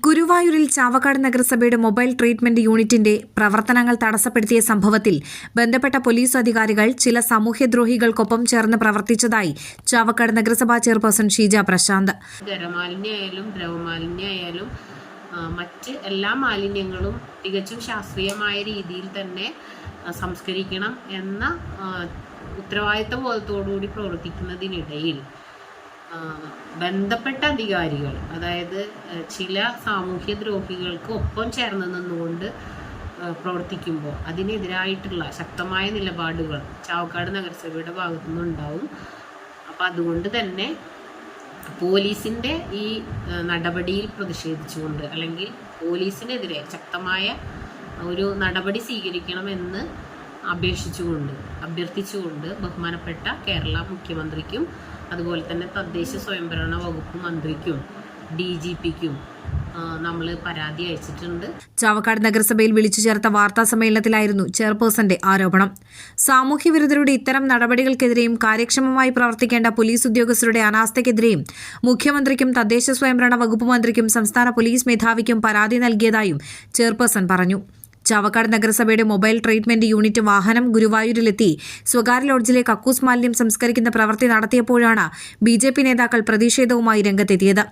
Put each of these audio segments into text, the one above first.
ഗുരുവായൂരിൽ ചാവക്കാട് നഗരസഭയുടെ mobile treatment യൂണിറ്റിന്റെ പ്രവർത്തനങ്ങൾ തടസ്സപ്പെടുത്തിയ സംഭവത്തിൽ ബന്ധപ്പെട്ട പോലീസ് അധികാരികൾ ചില സാമൂഹ്യദ്രോഹികൾക്കൊപ്പം ചേർന്ന് പ്രവർത്തിച്ചതായി ചാവക്കാട് നഗരസഭാ ചെയർപേഴ്സൺ ഷീജ പ്രശാന്ത്. മറ്റ് എല്ലാ മാലിന്യങ്ങളും തികച്ചും ശാസ്ത്രീയമായ രീതിയിൽ തന്നെ സംസ്കരിക്കണം എന്ന ഉത്തരവാദിത്ത ബോധത്തോടുകൂടി പ്രവർത്തിക്കുന്നതിനിടയിൽ ബന്ധപ്പെട്ട അധികാരികൾ അതായത് ചില സാമൂഹ്യ ദ്രോഹികൾക്ക് ഒപ്പം ചേർന്ന് നിന്നുകൊണ്ട് പ്രവർത്തിക്കുമ്പോൾ അതിനെതിരായിട്ടുള്ള ശക്തമായ നിലപാടുകൾ ചാവക്കാട് നഗരസഭയുടെ ഭാഗത്തു നിന്നുണ്ടാവും അപ്പം അതുകൊണ്ട് തന്നെ പോലീസിന്റെ ഈ നടപടിയിൽ പ്രതിഷേധിച്ചുകൊണ്ട് അല്ലെങ്കിൽ പോലീസിനെതിരെ ശക്തമായ ഒരു നടപടി സ്വീകരിക്കണമെന്ന് അപേക്ഷിച്ചുകൊണ്ട് അഭ്യർത്ഥിച്ചുകൊണ്ട് ബഹുമാനപ്പെട്ട കേരള മുഖ്യമന്ത്രിക്കും അതുപോലെ തന്നെ തദ്ദേശ സ്വയംഭരണ വകുപ്പ് മന്ത്രിക്കും ഡി ജി പിക്കും നമ്മൾ പരാതി അയച്ചിട്ടുണ്ട്. ചാവക്കാട് നഗരസഭയിൽ വിളിച്ചു ചേർത്ത വാർത്താ സമ്മേളനത്തിലായിരുന്നു ചെയർപേഴ്സന്റെ ആരോപണം. സാമൂഹ്യ വിരുദ്ധരുടെ ഇത്തരം നടപടികൾക്കെതിരെയും കാര്യക്ഷമമായി പ്രവർത്തിക്കേണ്ട പോലീസ് ഉദ്യോഗസ്ഥരുടെ അനാസ്ഥയ്ക്കെതിരെയും മുഖ്യമന്ത്രിക്കും തദ്ദേശ സ്വയംഭരണ വകുപ്പ് മന്ത്രിക്കും സംസ്ഥാന പോലീസ് മേധാവിക്കും പരാതി നൽകിയതായും ചെയർപേഴ്സൺ പറഞ്ഞു. ചാവക്കാട് നഗരസഭയുടെ മൊബൈൽ ട്രീറ്റ്മെന്റ് യൂണിറ്റ് വാഹനം ഗുരുവായൂരിലെത്തി. സ്വകാര്യ ലോഡ്ജിലെ കക്കൂസ് മാലിന്യം സംസ്കരിക്കുന്ന പ്രവൃത്തി നടത്തിയപ്പോഴാണ് ബി നേതാക്കൾ പ്രതിഷേധവുമായി രംഗത്തെത്തിയത്.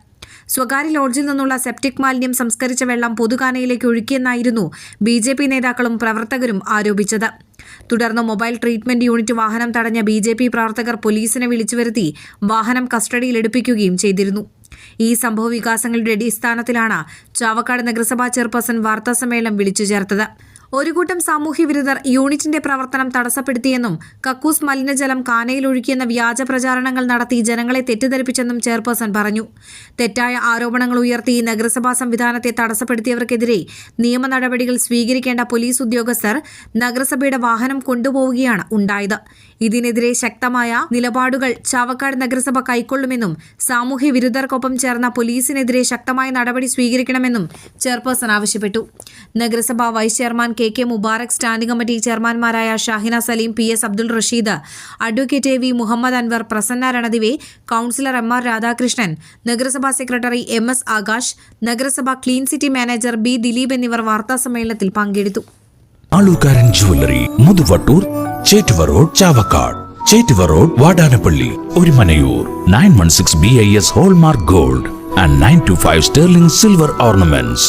സ്വകാര്യ ലോഡ്ജിൽ നിന്നുള്ള സെപ്റ്റിക് മാലിന്യം സംസ്കരിച്ച വെള്ളം പൊതുകാനയിലേക്ക് ഒഴുക്കിയെന്നായിരുന്നു ബി ജെ പി നേതാക്കളും പ്രവർത്തകരും ആരോപിച്ചത്. തുടർന്ന് മൊബൈൽ ട്രീറ്റ്മെന്റ് യൂണിറ്റ് വാഹനം തടഞ്ഞ ബി പ്രവർത്തകർ പോലീസിനെ വിളിച്ചു വരുത്തി വാഹനം കസ്റ്റഡിയിലെടുപ്പിക്കുകയും ചെയ്തിരുന്നു. ഈ സംഭവ വികാസങ്ങളുടെ അടിസ്ഥാനത്തിലാണ് ചാവക്കാട് നഗരസഭാ ചെയർപേഴ്സൺ വാർത്താസമ്മേളനം വിളിച്ചു ചേർത്തത് ഒരു കൂട്ടം സാമൂഹ്യ വിരുദ്ധർ യൂണിറ്റിന്റെ പ്രവർത്തനം തടസ്സപ്പെടുത്തിയെന്നും കക്കൂസ് മലിനജലം കാനയിൽ ഒഴുക്കിയെന്ന വ്യാജ പ്രചാരണങ്ങൾ നടത്തി ജനങ്ങളെ തെറ്റിദ്ധരിപ്പിച്ചെന്നും ചെയർപേഴ്സൺ പറഞ്ഞു. തെറ്റായ ആരോപണങ്ങൾ ഉയർത്തി നഗരസഭാ സംവിധാനത്തെ തടസ്സപ്പെടുത്തിയവർക്കെതിരെ നിയമ നടപടികൾ സ്വീകരിക്കേണ്ട പോലീസ് ഉദ്യോഗസ്ഥർ നഗരസഭയുടെ വാഹനം കൊണ്ടുപോവുകയാണ് ഉണ്ടായത്. ഇതിനെതിരെ ശക്തമായ നിലപാടുകൾ ചാവക്കാട് നഗരസഭ കൈക്കൊള്ളുമെന്നും സാമൂഹ്യ വിരുദ്ധർക്കൊപ്പം ചേർന്ന പോലീസിനെതിരെ ശക്തമായ നടപടി സ്വീകരിക്കണമെന്നും ചെയർപേഴ്സൺ ആവശ്യപ്പെട്ടു. നഗരസഭാ vice chairman K K Mubarak standing committee ചെയർമാൻമാരായ Shahina Saleem P S Abdul Rasheed advocate A V Muhammad Anwar Prasanna Ranadive councillor M R Radhakrishnan നഗരസഭാ സെക്രട്ടറി എം എസ് ആകാശ് നഗരസഭ clean city manager B Dileep എന്നിവർ വാർത്താസമ്മേളനത്തിൽ പങ്കെടുത്തു. Alukkaran jewellery Muthuvattoor Chettuva road Chavakkad Chettuva road Vadanappally Orumanayoor nine one six B I S hallmark gold and nine two five sterling silver ornaments.